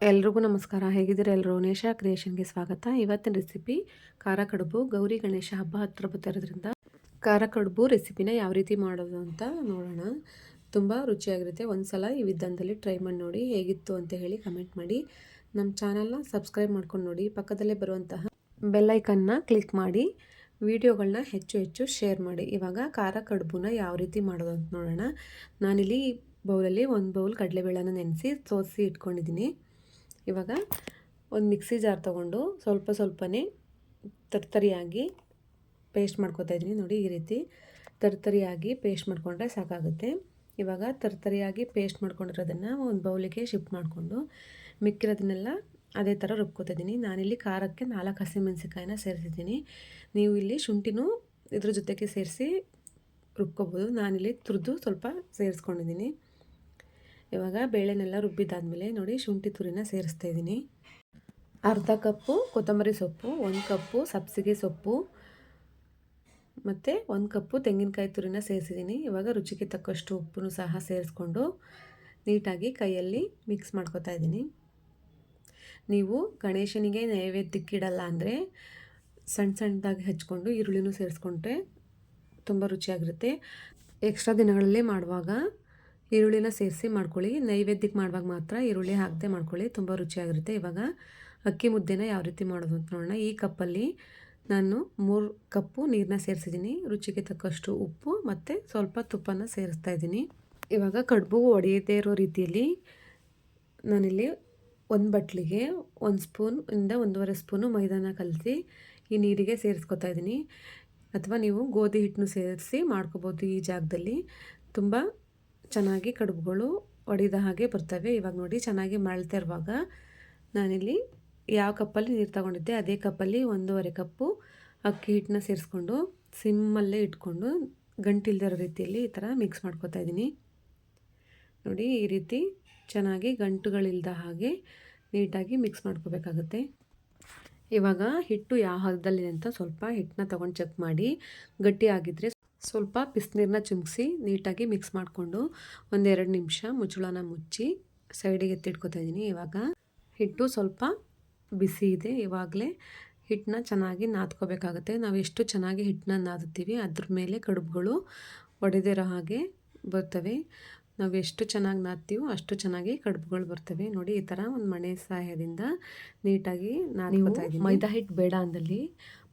ಎಲ್ರಿಗೂ ನಮಸ್ಕಾರ. ಹೇಗಿದ್ದೀರಾ ಎಲ್ಲರೂ? ನೇಷಾ ಕ್ರಿಯೇಷನ್ಗೆ ಸ್ವಾಗತ. ಇವತ್ತಿನ ರೆಸಿಪಿ ಖಾರ ಕಡುಬು ಗೌರಿ ಗಣೇಶ ಹಬ್ಬ ಹತ್ರ ಬರ್ತಿರೋದ್ರಿಂದ ಖಾರ ಕಡುಬು ರೆಸಿಪಿನ ಯಾವ ರೀತಿ ಮಾಡೋದು ಅಂತ ನೋಡೋಣ. ತುಂಬ ರುಚಿಯಾಗಿರುತ್ತೆ. ಒಂದು ಸಲ ಈ ವಿಧಾನದಲ್ಲಿ ಟ್ರೈ ಮಾಡಿ ನೋಡಿ ಹೇಗಿತ್ತು ಅಂತ ಹೇಳಿ ಕಮೆಂಟ್ ಮಾಡಿ. ನಮ್ಮ ಚಾನಲ್ನ ಸಬ್ಸ್ಕ್ರೈಬ್ ಮಾಡ್ಕೊಂಡು ನೋಡಿ. ಪಕ್ಕದಲ್ಲೇ ಬರುವಂತಹ ಬೆಲ್ಲೈಕನ್ನ ಕ್ಲಿಕ್ ಮಾಡಿ. ವಿಡಿಯೋಗಳನ್ನ ಹೆಚ್ಚು ಹೆಚ್ಚು ಶೇರ್ ಮಾಡಿ. ಇವಾಗ ಖಾರ ಕಡುಬುನ ಯಾವ ರೀತಿ ಮಾಡೋದು ಅಂತ ನೋಡೋಣ. ನಾನಿಲ್ಲಿ ಬೌಲಲ್ಲಿ ಒಂದು ಬೌಲ್ ಕಡಲೆಬೇಳೆನ ನೆನೆಸಿ ಸೋಸಿ ಇಟ್ಕೊಂಡಿದ್ದೀನಿ. ಇವಾಗ ಒಂದು ಮಿಕ್ಸಿ ಜಾರ್ ತೊಗೊಂಡು ಸ್ವಲ್ಪ ಸ್ವಲ್ಪನೇ ತರ್ತರಿಯಾಗಿ ಪೇಸ್ಟ್ ಮಾಡ್ಕೋತಾ ಇದ್ದೀನಿ. ನೋಡಿ, ಈ ರೀತಿ ತರ್ತರಿಯಾಗಿ ಪೇಸ್ಟ್ ಮಾಡಿಕೊಂಡ್ರೆ ಸಾಕಾಗುತ್ತೆ. ಇವಾಗ ತರ್ತರಿಯಾಗಿ ಪೇಸ್ಟ್ ಮಾಡ್ಕೊಂಡಿರೋದನ್ನು ಒಂದು ಬೌಲಿಗೆ ಶಿಫ್ಟ್ ಮಾಡಿಕೊಂಡು ಮಿಕ್ಕಿರೋದನ್ನೆಲ್ಲ ಅದೇ ಥರ ರುಬ್ಕೋತಾ ಇದ್ದೀನಿ. ನಾನಿಲ್ಲಿ ಖಾರಕ್ಕೆ ನಾಲ್ಕು ಹಸಿಮೆಣಸಿಕಾಯಿನ ಸೇರಿಸಿದ್ದೀನಿ. ನೀವು ಇಲ್ಲಿ ಶುಂಠಿನೂ ಇದ್ರ ಜೊತೆಗೆ ಸೇರಿಸಿ ರುಬ್ಕೋಬೋದು. ನಾನಿಲ್ಲಿ ತುರಿದು ಸ್ವಲ್ಪ ಸೇರಿಸ್ಕೊಂಡಿದ್ದೀನಿ. ಇವಾಗ ಬೇಳೆನೆಲ್ಲ ರುಬ್ಬಿದ್ದಾದಮೇಲೆ ನೋಡಿ ಶುಂಠಿ ತುರಿನ ಸೇರಿಸ್ತಾ ಇದ್ದೀನಿ. ಅರ್ಧ ಕಪ್ಪು ಕೊತ್ತಂಬರಿ ಸೊಪ್ಪು, ಒಂದು ಕಪ್ಪು ಸಬ್ಸಿಗೆ ಸೊಪ್ಪು, ಮತ್ತು ಒಂದು ಕಪ್ಪು ತೆಂಗಿನಕಾಯಿ ತುರಿನ ಸೇರಿಸಿದ್ದೀನಿ. ಇವಾಗ ರುಚಿಗೆ ತಕ್ಕಷ್ಟು ಉಪ್ಪನ್ನು ಸಹ ಸೇರಿಸ್ಕೊಂಡು ನೀಟಾಗಿ ಕೈಯಲ್ಲಿ ಮಿಕ್ಸ್ ಮಾಡ್ಕೊತಾ ಇದ್ದೀನಿ. ನೀವು ಗಣೇಶನಿಗೆ ನೈವೇದ್ಯಕ್ಕಿಡಲ್ಲ ಅಂದರೆ ಸಣ್ಣ ಸಣ್ಣದಾಗಿ ಹಚ್ಕೊಂಡು ಈರುಳ್ಳಿನೂ ಸೇರಿಸ್ಕೊಂಡ್ರೆ ತುಂಬ ರುಚಿಯಾಗಿರುತ್ತೆ. ಎಕ್ಸ್ಟ್ರಾ ದಿನಗಳಲ್ಲಿ ಮಾಡುವಾಗ ಈರುಳ್ಳಿನ ಸೇರಿಸಿ ಮಾಡ್ಕೊಳ್ಳಿ. ನೈವೇದ್ಯಕ್ಕೆ ಮಾಡುವಾಗ ಮಾತ್ರ ಈರುಳ್ಳಿ ಹಾಕದೆ ಮಾಡ್ಕೊಳ್ಳಿ. ತುಂಬ ರುಚಿಯಾಗಿರುತ್ತೆ ಇವಾಗ. ಅಕ್ಕಿ ಮುದ್ದೆನ ಯಾವ ರೀತಿ ಮಾಡೋದು ಅಂತ ನೋಡೋಣ. ಈ ಕಪ್ಪಲ್ಲಿ ನಾನು ಮೂರು ಕಪ್ಪು ನೀರನ್ನ ಸೇರಿಸಿದ್ದೀನಿ. ರುಚಿಗೆ ತಕ್ಕಷ್ಟು ಉಪ್ಪು ಮತ್ತು ಸ್ವಲ್ಪ ತುಪ್ಪನ ಸೇರಿಸ್ತಾ ಇದ್ದೀನಿ. ಇವಾಗ ಕಡುಬು ಒಡೆಯದೇ ಇರೋ ರೀತಿಯಲ್ಲಿ ನಾನಿಲ್ಲಿ ಒಂದು ಬಟ್ಲಿಗೆ ಒಂದು ಸ್ಪೂನ್ ಇಂದ ಒಂದೂವರೆ ಸ್ಪೂನು ಮೈದಾನ ಕಲಸಿ ಈ ನೀರಿಗೆ ಸೇರಿಸ್ಕೊತಾ ಇದ್ದೀನಿ. ಅಥವಾ ನೀವು ಗೋಧಿ ಹಿಟ್ಟನ್ನು ಸೇರಿಸಿ ಮಾಡ್ಕೋಬೋದು ಈ ಜಾಗದಲ್ಲಿ. ತುಂಬ ಚೆನ್ನಾಗಿ ಕಡುಬುಗಳು ಒಡೆದ ಹಾಗೆ ಬರ್ತವೆ. ಇವಾಗ ನೋಡಿ ಚೆನ್ನಾಗಿ ಮಳ್ತಾ ಇರುವಾಗ ನಾನಿಲ್ಲಿ ಯಾವ ಕಪ್ಪಲ್ಲಿ ನೀರು ತಗೊಂಡಿದ್ದೆ ಅದೇ ಕಪ್ಪಲ್ಲಿ ಒಂದೂವರೆ ಕಪ್ಪು ಅಕ್ಕಿ ಹಿಟ್ಟನ್ನ ಸೇರಿಸ್ಕೊಂಡು ಸಿಮ್ಮಲ್ಲೇ ಇಟ್ಕೊಂಡು ಗಂಟಿಲ್ದಿರೋ ರೀತಿಯಲ್ಲಿ ಈ ಥರ ಮಿಕ್ಸ್ ಮಾಡ್ಕೊತಾ ಇದ್ದೀನಿ. ನೋಡಿ ಈ ರೀತಿ ಚೆನ್ನಾಗಿ ಗಂಟುಗಳಿಲ್ದ ಹಾಗೆ ನೀಟಾಗಿ ಮಿಕ್ಸ್ ಮಾಡ್ಕೋಬೇಕಾಗುತ್ತೆ. ಇವಾಗ ಹಿಟ್ಟು ಯಾವ ಹದದಲ್ಲಿ ಅಂತ ಸ್ವಲ್ಪ ಹಿಟ್ಟನ್ನ ತೊಗೊಂಡು ಚೆಕ್ ಮಾಡಿ. ಗಟ್ಟಿ ಆಗಿದ್ದರೆ ಸ್ವಲ್ಪ ಬಿಸಿನೀರನ್ನ ಚಿಮ್ಕಿಸಿ ನೀಟಾಗಿ ಮಿಕ್ಸ್ ಮಾಡಿಕೊಂಡು ಒಂದೆರಡು ನಿಮಿಷ ಮುಚ್ಚಳನ ಮುಚ್ಚಿ ಸೈಡಿಗೆ ಎತ್ತಿಟ್ಕೊತಾ ಇದ್ದೀನಿ. ಇವಾಗ ಹಿಟ್ಟು ಸ್ವಲ್ಪ ಬಿಸಿ ಇದೆ. ಇವಾಗಲೇ ಹಿಟ್ಟನ್ನ ಚೆನ್ನಾಗಿ ನಾದ್ಕೋಬೇಕಾಗುತ್ತೆ. ನಾವು ಎಷ್ಟು ಚೆನ್ನಾಗಿ ಹಿಟ್ಟನ್ನ ನಾದುತ್ತೀವಿ ಅದ್ರ ಮೇಲೆ ಕಡುಬುಗಳು ಒಡೆದಿರೋ ಹಾಗೆ ಬರ್ತವೆ. ನಾವು ಎಷ್ಟು ಚೆನ್ನಾಗಿ ನಾದ್ತೀವೋ ಅಷ್ಟು ಚೆನ್ನಾಗಿ ಕಡುಬುಗಳು ಬರ್ತವೆ. ನೋಡಿ ಈ ಥರ ಒಂದು ಮಣೆ ಸಹಾಯದಿಂದ ನೀಟಾಗಿ ನಾದ್ಕೋತಾ ಇದ್ದೀನಿ. ಮೈದಾ ಹಿಟ್ಟು ಬೇಡ ಅಂದಲ್ಲಿ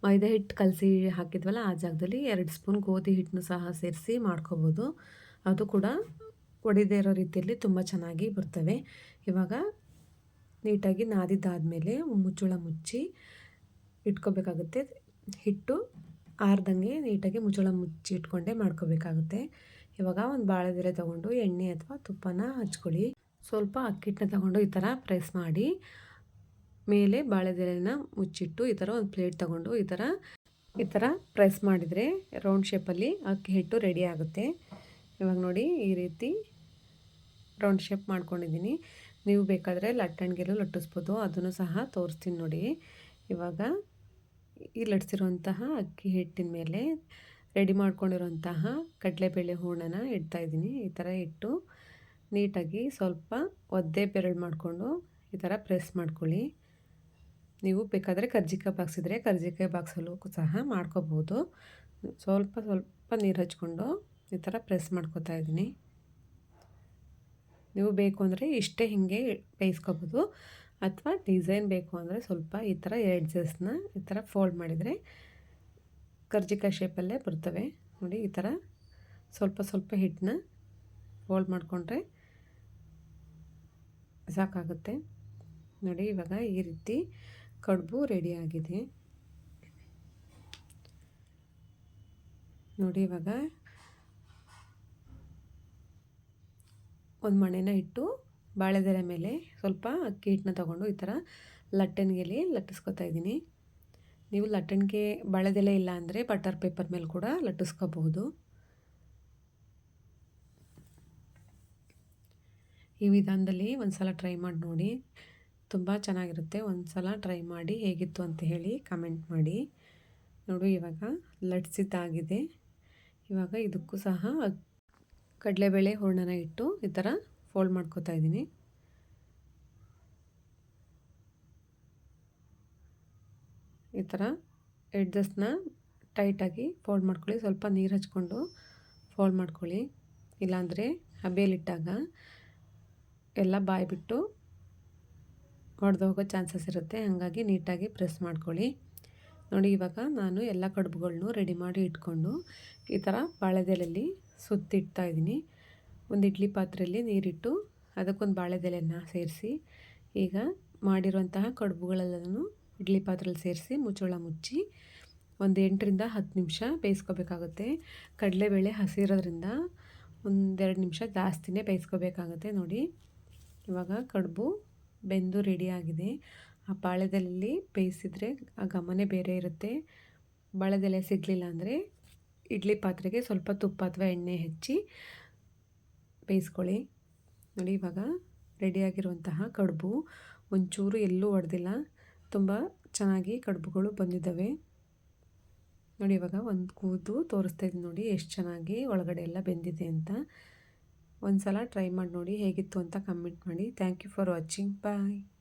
ಮೈದಾ ಹಿಟ್ಟು ಕಲಸಿ ಹಾಕಿದ್ವಲ್ಲ, ಆ ಜಾಗದಲ್ಲಿ ಎರಡು ಸ್ಪೂನ್ ಗೋಧಿ ಹಿಟ್ಟನ್ನು ಸಹ ಸೇರಿಸಿ ಮಾಡ್ಕೋಬೋದು. ಅದು ಕೂಡ ಒಡೆದೇ ಇರೋ ರೀತಿಯಲ್ಲಿ ತುಂಬ ಚೆನ್ನಾಗಿ ಬರ್ತವೆ. ಇವಾಗ ನೀಟಾಗಿ ನಾದಿದ್ದಾದಮೇಲೆ ಮುಚ್ಚುಳ ಮುಚ್ಚಿ ಇಟ್ಕೋಬೇಕಾಗುತ್ತೆ. ಹಿಟ್ಟು ಆರ್ದಂಗೆ ನೀಟಾಗಿ ಮುಚ್ಚಳ ಮುಚ್ಚಿ ಇಟ್ಕೊಂಡೆ ಮಾಡ್ಕೋಬೇಕಾಗುತ್ತೆ. ಇವಾಗ ಒಂದು ಬಾಳೆದೆಲೆ ತೊಗೊಂಡು ಎಣ್ಣೆ ಅಥವಾ ತುಪ್ಪನ ಹಚ್ಕೊಳ್ಳಿ. ಸ್ವಲ್ಪ ಅಕ್ಕಿಟ್ಟನ್ನ ತಗೊಂಡು ಈ ಥರ ಪ್ರೆಸ್ ಮಾಡಿ ಮೇಲೆ ಬಾಳೆದೆಲೆನ ಮುಚ್ಚಿಟ್ಟು ಈ ಥರ ಒಂದು ಪ್ಲೇಟ್ ತಗೊಂಡು ಈ ಥರ ಈ ಥರ ಪ್ರೆಸ್ ಮಾಡಿದರೆ ರೌಂಡ್ ಶೇಪಲ್ಲಿ ಅಕ್ಕಿ ಹಿಟ್ಟು ರೆಡಿ ಆಗುತ್ತೆ. ಇವಾಗ ನೋಡಿ ಈ ರೀತಿ ರೌಂಡ್ ಶೇಪ್ ಮಾಡ್ಕೊಂಡಿದ್ದೀನಿ. ನೀವು ಬೇಕಾದರೆ ಲಟ್ಟಣಿಗೆಲ್ಲೂ ಲಟ್ಟಿಸ್ಬೋದು, ಅದನ್ನು ಸಹ ತೋರಿಸ್ತೀನಿ ನೋಡಿ. ಇವಾಗ ಈ ಲಟ್ಸಿರುವಂತಹ ಅಕ್ಕಿ ಹಿಟ್ಟಿನ ಮೇಲೆ ರೆಡಿ ಮಾಡ್ಕೊಂಡಿರುವಂತಹ ಕಡಲೆಬೇಳೆ ಹೂರ್ಣನ ಇಡ್ತಾಯಿದ್ದೀನಿ ಈ ಥರ ಇಟ್ಟು ನೀಟಾಗಿ ಸ್ವಲ್ಪ ಒದ್ದೆ ಬೆರಳು ಮಾಡಿಕೊಂಡು ಈ ಥರ ಪ್ರೆಸ್ ಮಾಡ್ಕೊಳ್ಳಿ. ನೀವು ಬೇಕಾದರೆ ಕರ್ಜಿಕಾಯಿ ಇದ್ದರೆ ಕರ್ಜಿಕಾಯಿ ಬಾಕ್ಸಲ್ಲೂ ಸಹ ಮಾಡ್ಕೋಬೋದು. ಸ್ವಲ್ಪ ಸ್ವಲ್ಪ ನೀರು ಹಚ್ಕೊಂಡು ಈ ಥರ ಪ್ರೆಸ್ ಮಾಡ್ಕೋತಾ ಇದ್ದೀನಿ. ನೀವು ಬೇಕು ಅಂದರೆ ಇಷ್ಟೇ ಹೀಗೆ ಬೇಯಿಸ್ಕೋಬೋದು. ಅಥವಾ ಡಿಸೈನ್ ಬೇಕು ಅಂದರೆ ಸ್ವಲ್ಪ ಈ ಥರ ಎಡ್ಜಸ್ನ ಈ ಥರ ಫೋಲ್ಡ್ ಮಾಡಿದರೆ ಕರ್ಜಿಕಾಯಿ ಶೇಪಲ್ಲೇ ಬರ್ತವೆ. ನೋಡಿ ಈ ಥರ ಸ್ವಲ್ಪ ಸ್ವಲ್ಪ ಹಿಟ್ಟನ್ನ ಫೋಲ್ಡ್ ಮಾಡಿಕೊಂಡ್ರೆ ಸಾಕಾಗುತ್ತೆ. ನೋಡಿ ಇವಾಗ ಈ ರೀತಿ ಕಡುಬು ರೆಡಿಯಾಗಿದೆ ನೋಡಿ ಇವಾಗ ಒಂದು ಮಣೆನ ಇಟ್ಟು ಬಾಳೆದೆರೆ ಮೇಲೆ ಸ್ವಲ್ಪ ಅಕ್ಕಿ ಹಿಟ್ಟನ್ನ ತೊಗೊಂಡು ಈ ಥರ ಲಟ್ಟಣಿಗೆಲಿ ಲಟ್ಟಿಸ್ಕೊತಾ ಇದ್ದೀನಿ. ನೀವು ಲಟ್ಟಣಿಗೆ ಬಾಳೆದೆಲೆ ಇಲ್ಲ ಅಂದರೆ ಬಟರ್ ಪೇಪರ್ ಮೇಲೆ ಕೂಡ ಲಟ್ಟಿಸ್ಕೋಬಹುದು. ಈ ವಿಧಾನದಲ್ಲಿ ಒಂದು ಸಲ ಟ್ರೈ ಮಾಡಿ ನೋಡಿ. ತುಂಬ ಚೆನ್ನಾಗಿರುತ್ತೆ. ಒಂದು ಸಲ ಟ್ರೈ ಮಾಡಿ ಹೇಗಿತ್ತು ಅಂತ ಹೇಳಿ ಕಮೆಂಟ್ ಮಾಡಿ. ನೋಡು ಇವಾಗ ಲಟ್ಸಿದ್ದಾಗಿದೆ. ಇವಾಗ ಇದಕ್ಕೂ ಸಹ ಕಡಲೆಬೇಳೆ ಹೂರ್ಣನ ಇಟ್ಟು ಈ ಥರ ಫೋಲ್ಡ್ ಮಾಡ್ಕೋತಾ ಇದ್ದೀನಿ. ಈ ಥರ ಎಡ್ಜಸ್ನ ಟೈಟಾಗಿ ಫೋಲ್ಡ್ ಮಾಡ್ಕೊಳ್ಳಿ. ಸ್ವಲ್ಪ ನೀರು ಹಚ್ಕೊಂಡು ಫೋಲ್ಡ್ ಮಾಡ್ಕೊಳ್ಳಿ. ಇಲ್ಲಾಂದರೆ ಹಬೆಯಲ್ಲಿಟ್ಟಾಗ ಎಲ್ಲ ಬಾಯ್ಬಿಟ್ಟು ಬಿಟ್ಟು ಹೋಗೋ ಚಾನ್ಸಸ್ ಇರುತ್ತೆ. ಹಾಗಾಗಿ ನೀಟಾಗಿ ಪ್ರೆಸ್ ಮಾಡ್ಕೊಳ್ಳಿ. ನೋಡಿ, ಇವಾಗ ನಾನು ಎಲ್ಲ ಕಡುಬುಗಳ್ನೂ ರೆಡಿ ಮಾಡಿ ಇಟ್ಕೊಂಡು ಈ ಥರ ಬಾಳೆದೆಲೆಯಲ್ಲಿ ಸುತ್ತಿಡ್ತಾ ಇದ್ದೀನಿ. ಒಂದು ಇಡ್ಲಿ ಪಾತ್ರೆಯಲ್ಲಿ ನೀರಿಟ್ಟು ಅದಕ್ಕೊಂದು ಬಾಳೆದೆಲೆಯನ್ನು ಸೇರಿಸಿ, ಈಗ ಮಾಡಿರುವಂತಹ ಕಡುಬುಗಳೆಲ್ಲನೂ ಇಡ್ಲಿ ಪಾತ್ರೆಯಲ್ಲಿ ಸೇರಿಸಿ ಮುಚ್ಚಳ ಮುಚ್ಚಿ ಒಂದು ಎಂಟರಿಂದ ಹತ್ತು ನಿಮಿಷ ಬೇಯಿಸ್ಕೋಬೇಕಾಗುತ್ತೆ. ಕಡಲೆಬೇಳೆ ಹಸಿರೋದ್ರಿಂದ ಒಂದೆರಡು ನಿಮಿಷ ಜಾಸ್ತಿನೇ ಬೇಯಿಸ್ಕೋಬೇಕಾಗುತ್ತೆ ನೋಡಿ. ಇವಾಗ ಕಡುಬು ಬೆಂದು ರೆಡಿಯಾಗಿದೆ ಆ ಬಾಳೆದೆಲೆಯಲ್ಲಿ ಬೇಯಿಸಿದರೆ ಆ ಗಮನೆ ಬೇರೆ ಇರುತ್ತೆ. ಬಾಳೆದೆಲೆ ಸಿಗಲಿಲ್ಲ ಅಂದರೆ ಇಡ್ಲಿ ಪಾತ್ರೆಗೆ ಸ್ವಲ್ಪ ತುಪ್ಪ ಅಥವಾ ಎಣ್ಣೆ ಹೆಚ್ಚಿ ಬೇಯಿಸ್ಕೊಳ್ಳಿ. ನೋಡಿ, ಇವಾಗ ರೆಡಿಯಾಗಿರುವಂತಹ ಕಡುಬು. ಒಂಚೂರು ಎಲ್ಲೂ ಒಡೆದಿಲ್ಲ. ತುಂಬ ಚೆನ್ನಾಗಿ ಕಡುಬುಗಳು ಬಂದಿದ್ದಾವೆ. ನೋಡಿ, ಇವಾಗ ಒಂದು ಕೂದು ತೋರಿಸ್ತಾ ಇದ್ದೀನಿ ನೋಡಿ, ಎಷ್ಟು ಚೆನ್ನಾಗಿ ಒಳಗಡೆ ಎಲ್ಲ ಬೆಂದಿದೆ ಅಂತ. ಒಂದು ಸಲ ಟ್ರೈ ಮಾಡಿ ನೋಡಿ ಹೇಗಿತ್ತು ಅಂತ ಕಮೆಂಟ್ ಮಾಡಿ. Thank you for watching bye